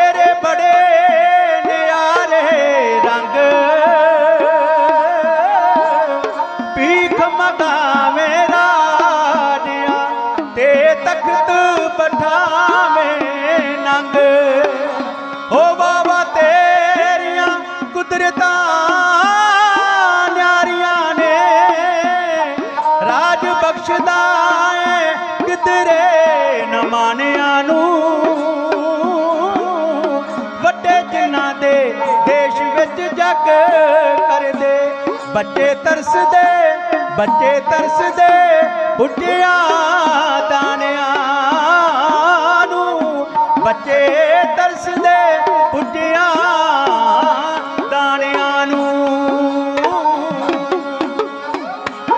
ਤੇਰੇ ਬੜੇ ਨਿਆਰੇ ਰੰਗ। ਪੀਖ ਮਗਾ ਮੇਰਾ ਤੇ ਤਖਤ ਬਠਾਵੇਂ ਨੰਗ। ਹੋ ਬਾਬਾ ਤੇਰੀਆਂ ਕੁਦਰਤਾਂ ਨਿਆਰੀਆਂ ਨੇ। ਰਾਜ ਬਖਸ਼ਦਾ ਏ ਨਮਾਨਿਆਂ ਨੂੰ। ਜਿਨ੍ਹਾਂ ਦੇ ਦੇਸ਼ ਵਿੱਚ ਜੱਗ ਕਰਦੇ, ਬੱਚੇ ਤਰਸਦੇ ਬੱਚੇ ਤਰਸਦੇ ਬੁੱਢਿਆ ਦਾਣਿਆਂ ਨੂੰ, ਬੱਚੇ ਤਰਸਦੇ